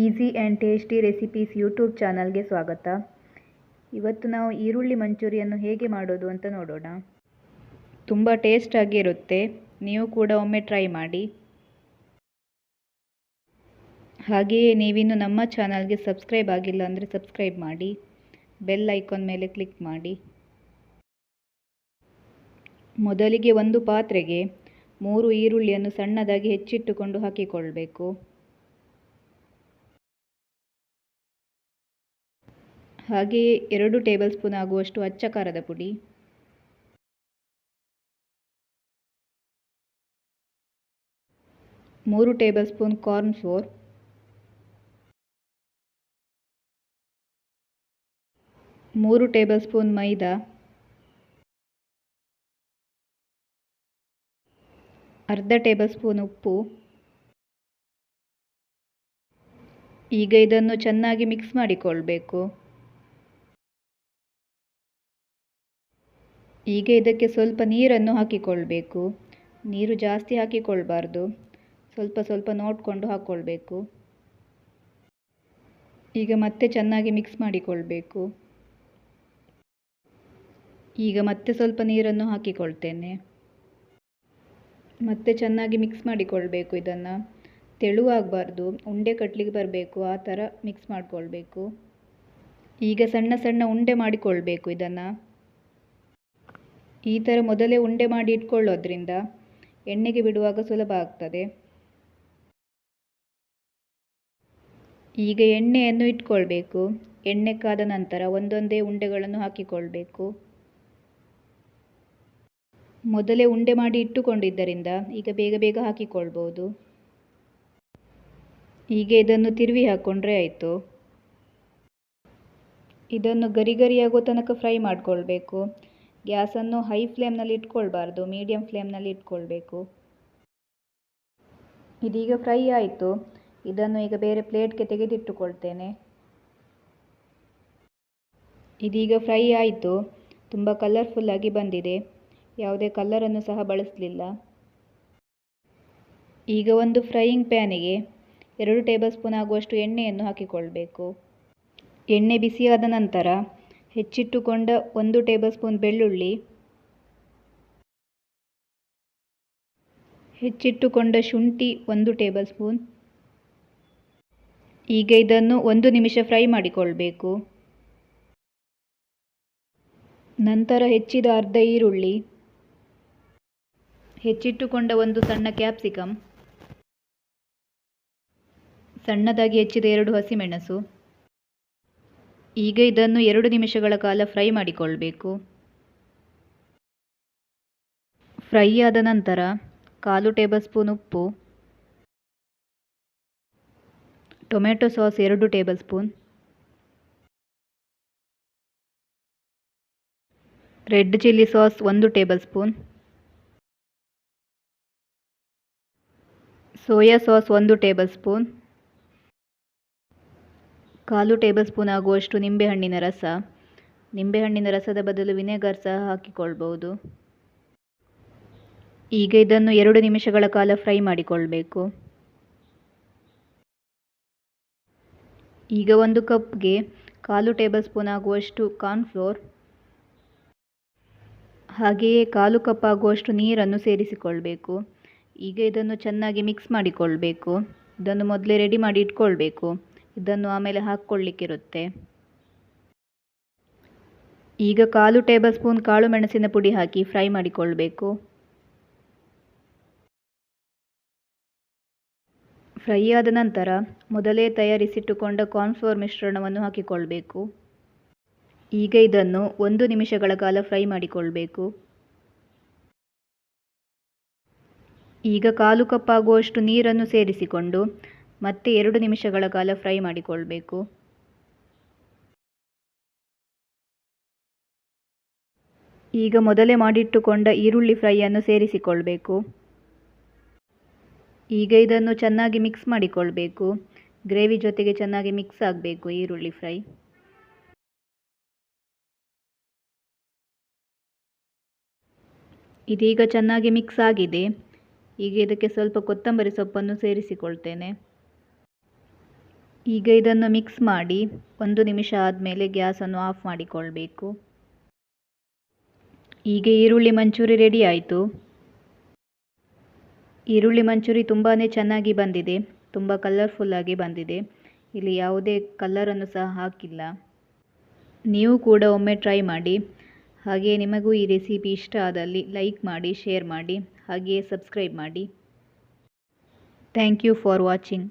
Easy and tasty recipes YouTube ಚಾನಲ್ಗೆ ಸ್ವಾಗತ. ಇವತ್ತು ನಾವು ಈರುಳ್ಳಿ ಮಂಚೂರಿಯನ್ನು ಹೇಗೆ ಮಾಡೋದು ಅಂತ ನೋಡೋಣ. ತುಂಬ ಟೇಸ್ಟಾಗಿರುತ್ತೆ ನೀವು ಕೂಡ ಒಮ್ಮೆ ಟ್ರೈ ಮಾಡಿ. ಹಾಗೆಯೇ ನೀವಿನ್ನು ನಮ್ಮ ಚಾನಲ್ಗೆ ಸಬ್ಸ್ಕ್ರೈಬ್ ಆಗಿಲ್ಲ ಅಂದರೆ ಸಬ್ಸ್ಕ್ರೈಬ್ ಮಾಡಿ. ಬೆಲ್ ಐಕಾನ್ ಮೇಲೆ ಕ್ಲಿಕ್ ಮಾಡಿ. ಮೊದಲಿಗೆ ಒಂದು ಪಾತ್ರೆಗೆ ಮೂರು ಈರುಳ್ಳಿಯನ್ನು ಸಣ್ಣದಾಗಿ ಹೆಚ್ಚಿಟ್ಟುಕೊಂಡು ಹಾಕಿಕೊಳ್ಬೇಕು. ಹಾಗೆಯೇ ಎರಡು ಟೇಬಲ್ ಸ್ಪೂನ್ ಆಗುವಷ್ಟು ಅಚ್ಚ ಖಾರದ ಪುಡಿ. ಮೂರು ಟೇಬಲ್ ಸ್ಪೂನ್ ಕಾರ್ನ್ ಫ್ಲೋರ್ ಮೂರು ಟೇಬಲ್ ಸ್ಪೂನ್ ಮೈದಾ. ಅರ್ಧ ಟೇಬಲ್ ಸ್ಪೂನ್ ಉಪ್ಪು. ಈಗ ಇದನ್ನು ಚೆನ್ನಾಗಿ ಮಿಕ್ಸ್ ಮಾಡಿಕೊಳ್ಬೇಕು. ಈಗ ಇದಕ್ಕೆ ಸ್ವಲ್ಪ ನೀರನ್ನು ಹಾಕಿಕೊಳ್ಬೇಕು. ನೀರು ಜಾಸ್ತಿ ಹಾಕಿಕೊಳ್ಬಾರ್ದು. ಸ್ವಲ್ಪ ಸ್ವಲ್ಪ ನೋಡಿಕೊಂಡು ಹಾಕ್ಕೊಳ್ಬೇಕು ಈಗ ಮತ್ತೆ ಚೆನ್ನಾಗಿ ಮಿಕ್ಸ್ ಮಾಡಿಕೊಳ್ಬೇಕು. ಈಗ ಮತ್ತೆ ಸ್ವಲ್ಪ ನೀರನ್ನು ಹಾಕಿಕೊಳ್ತೇನೆ. ಮತ್ತೆ ಚೆನ್ನಾಗಿ ಮಿಕ್ಸ್ ಮಾಡಿಕೊಳ್ಬೇಕು ಇದನ್ನು. ತೆಳುವಾಗಬಾರ್ದು ಉಂಡೆ ಕಟ್ಟಲಿಕ್ಕೆ ಬರಬೇಕು. ಆ ಥರ ಮಿಕ್ಸ್ ಮಾಡಿಕೊಳ್ಬೇಕು. ಈಗ ಸಣ್ಣ ಸಣ್ಣ ಉಂಡೆ ಮಾಡಿಕೊಳ್ಬೇಕು ಇದನ್ನು. ಈ ಥರ ಮೊದಲೇ ಉಂಡೆ ಮಾಡಿ ಇಟ್ಕೊಳ್ಳೋದ್ರಿಂದ ಎಣ್ಣೆಗೆ ಬಿಡುವಾಗ ಸುಲಭ ಆಗ್ತದೆ. ಈಗ ಎಣ್ಣೆಯನ್ನು ಇಟ್ಕೊಳ್ಬೇಕು. ಎಣ್ಣೆ ಕಾದ ನಂತರ ಒಂದೊಂದೇ ಉಂಡೆಗಳನ್ನು ಹಾಕಿಕೊಳ್ಬೇಕು. ಮೊದಲೇ ಉಂಡೆ ಮಾಡಿ ಇಟ್ಟುಕೊಂಡಿದ್ದರಿಂದ ಈಗ ಬೇಗ ಬೇಗ ಹಾಕಿಕೊಳ್ಬೋದು. ಈಗ ಇದನ್ನು ತಿರುವಿ ಹಾಕ್ಕೊಂಡ್ರೆ ಆಯಿತು. ಇದನ್ನು ಗರಿ ಗರಿಯಾಗೋ ತನಕ ಫ್ರೈ ಮಾಡಿಕೊಳ್ಬೇಕು. ಗ್ಯಾಸನ್ನು ಹೈ ಫ್ಲೇಮ್ನಲ್ಲಿ ಇಟ್ಕೊಳ್ಬಾರ್ದು ಮೀಡಿಯಮ್ ಫ್ಲೇಮ್ನಲ್ಲಿ ಇಟ್ಕೊಳ್ಬೇಕು. ಇದೀಗ ಫ್ರೈ ಆಯಿತು. ಇದನ್ನು ಈಗ ಬೇರೆ ಪ್ಲೇಟ್ಗೆ ತೆಗೆದಿಟ್ಟುಕೊಳ್ತೇನೆ. ಇದೀಗ ಫ್ರೈ ಆಯಿತು. ತುಂಬ ಕಲರ್ಫುಲ್ಲಾಗಿ ಬಂದಿದೆ. ಯಾವುದೇ ಕಲ್ಲರನ್ನು ಸಹ ಬಳಸಲಿಲ್ಲ. ಈಗ ಒಂದು ಫ್ರೈಯಿಂಗ್ ಪ್ಯಾನಿಗೆ ಎರಡು ಟೇಬಲ್ ಸ್ಪೂನ್ ಆಗುವಷ್ಟು ಎಣ್ಣೆಯನ್ನು ಹಾಕಿಕೊಳ್ಬೇಕು. ಎಣ್ಣೆ ಬಿಸಿಯಾದ ನಂತರ ಹೆಚ್ಚಿಟ್ಟುಕೊಂಡ ಒಂದು ಟೇಬಲ್ ಸ್ಪೂನ್ ಬೆಳ್ಳುಳ್ಳಿ, ಹೆಚ್ಚಿಟ್ಟುಕೊಂಡ ಶುಂಠಿ ಒಂದು ಟೇಬಲ್ ಸ್ಪೂನ್ ಈಗ ಇದನ್ನು ಒಂದು ನಿಮಿಷ ಫ್ರೈ ಮಾಡಿಕೊಳ್ಬೇಕು. ನಂತರ ಹೆಚ್ಚಿದ ಅರ್ಧ ಈರುಳ್ಳಿ, ಹೆಚ್ಚಿಟ್ಟುಕೊಂಡ ಒಂದು ಸಣ್ಣ ಕ್ಯಾಪ್ಸಿಕಮ್ ಸಣ್ಣದಾಗಿ ಹೆಚ್ಚಿದ ಎರಡು ಹಸಿಮೆಣಸು ಈಗ ಇದನ್ನು ಎರಡು ನಿಮಿಷಗಳ ಕಾಲ ಫ್ರೈ ಮಾಡಿಕೊಳ್ಬೇಕು. ಫ್ರೈ ಆದ ನಂತರ ಕಾಲು ಟೇಬಲ್ ಸ್ಪೂನ್ ಉಪ್ಪು, ಟೊಮೆಟೊ ಸಾಸ್ ಎರಡು table spoon, red chilli sauce ಒಂದು ಟೇಬಲ್ ಸ್ಪೂನ್, ಸೋಯಾ ಸಾಸ್ ಒಂದು ಟೇಬಲ್ ಸ್ಪೂನ್ ಕಾಲು ಟೇಬಲ್ ಸ್ಪೂನ್ ಆಗುವಷ್ಟು ನಿಂಬೆಹಣ್ಣಿನ ರಸ. ನಿಂಬೆಹಣ್ಣಿನ ರಸದ ಬದಲು ವಿನೆಗರ್ ಸಹ ಹಾಕಿಕೊಳ್ಬೋದು ಈಗ ಇದನ್ನು ಎರಡು ನಿಮಿಷಗಳ ಕಾಲ ಫ್ರೈ ಮಾಡಿಕೊಳ್ಬೇಕು. ಈಗ ಒಂದು ಕಪ್ಗೆ ಕಾಲು ಟೇಬಲ್ ಸ್ಪೂನ್ ಆಗುವಷ್ಟು ಕಾರ್ನ್ಫ್ಲೋರ್. ಹಾಗೆಯೇ ಕಾಲು ಕಪ್ ಆಗುವಷ್ಟು ನೀರನ್ನು ಸೇರಿಸಿಕೊಳ್ಬೇಕು. ಈಗ ಇದನ್ನು ಚೆನ್ನಾಗಿ ಮಿಕ್ಸ್ ಮಾಡಿಕೊಳ್ಬೇಕು. ಇದನ್ನು ಮೊದಲೇ ರೆಡಿ ಮಾಡಿ ಇಟ್ಕೊಳ್ಬೇಕು. ಇದನ್ನು ಆಮೇಲೆ ಹಾಕ್ಕೊಳ್ಳಿಕ್ಕಿರುತ್ತೆ. ಈಗ ಕಾಲು ಟೇಬಲ್ ಸ್ಪೂನ್ ಕಾಳು ಮೆಣಸಿನ ಪುಡಿ ಹಾಕಿ ಫ್ರೈ ಮಾಡಿಕೊಳ್ಬೇಕು. ಫ್ರೈ ಆದ ನಂತರ ಮೊದಲೇ ತಯಾರಿಸಿಟ್ಟುಕೊಂಡ ಕಾರ್ನ್ಫ್ಲೋರ್ ಮಿಶ್ರಣವನ್ನು ಹಾಕಿಕೊಳ್ಬೇಕು. ಈಗ ಇದನ್ನು ಒಂದು ನಿಮಿಷಗಳ ಕಾಲ ಫ್ರೈ ಮಾಡಿಕೊಳ್ಬೇಕು. ಈಗ ಕಾಲು ಕಪ್ಪಾಗುವಷ್ಟು ನೀರನ್ನು ಸೇರಿಸಿಕೊಂಡು ಮತ್ತೆ ಎರಡು ನಿಮಿಷಗಳ ಕಾಲ ಫ್ರೈ ಮಾಡಿಕೊಳ್ಬೇಕು. ಈಗ ಮೊದಲೇ ಮಾಡಿಟ್ಟುಕೊಂಡ ಈರುಳ್ಳಿ ಫ್ರೈಯನ್ನು ಸೇರಿಸಿಕೊಳ್ಬೇಕು. ಈಗ ಇದನ್ನು ಚೆನ್ನಾಗಿ ಮಿಕ್ಸ್ ಮಾಡಿಕೊಳ್ಬೇಕು. ಗ್ರೇವಿ ಜೊತೆಗೆ ಚೆನ್ನಾಗಿ ಮಿಕ್ಸ್ ಆಗಬೇಕು ಈರುಳ್ಳಿ ಫ್ರೈ. ಇದೀಗ ಚೆನ್ನಾಗಿ ಮಿಕ್ಸ್ ಆಗಿದೆ. ಈಗ ಇದಕ್ಕೆ ಸ್ವಲ್ಪ ಕೊತ್ತಂಬರಿ ಸೊಪ್ಪನ್ನು ಸೇರಿಸಿಕೊಳ್ತೇನೆ. ಈಗ ಇದನ್ನು ಮಿಕ್ಸ್ ಮಾಡಿ ಒಂದು ನಿಮಿಷ ಆದಮೇಲೆ ಗ್ಯಾಸನ್ನು ಆಫ್ ಮಾಡಿಕೊಳ್ಬೇಕು. ಈಗ ಈರುಳ್ಳಿ ಮಂಚೂರಿ ರೆಡಿ ಆಯಿತು. ಈರುಳ್ಳಿ ಮಂಚೂರಿ ತುಂಬಾ ಚೆನ್ನಾಗಿ ಬಂದಿದೆ. ತುಂಬ ಕಲರ್ಫುಲ್ಲಾಗಿ ಬಂದಿದೆ. ಇಲ್ಲಿ ಯಾವುದೇ ಕಲ್ಲರನ್ನು ಸಹ ಹಾಕಿಲ್ಲ. ನೀವು ಕೂಡ ಒಮ್ಮೆ ಟ್ರೈ ಮಾಡಿ. ಹಾಗೆಯೇ ನಿಮಗೂ ಈ ರೆಸಿಪಿ ಇಷ್ಟ ಆದಲ್ಲಿ ಲೈಕ್ ಮಾಡಿ ಶೇರ್ ಮಾಡಿ, ಹಾಗೆಯೇ ಸಬ್ಸ್ಕ್ರೈಬ್ ಮಾಡಿ. Thank you for watching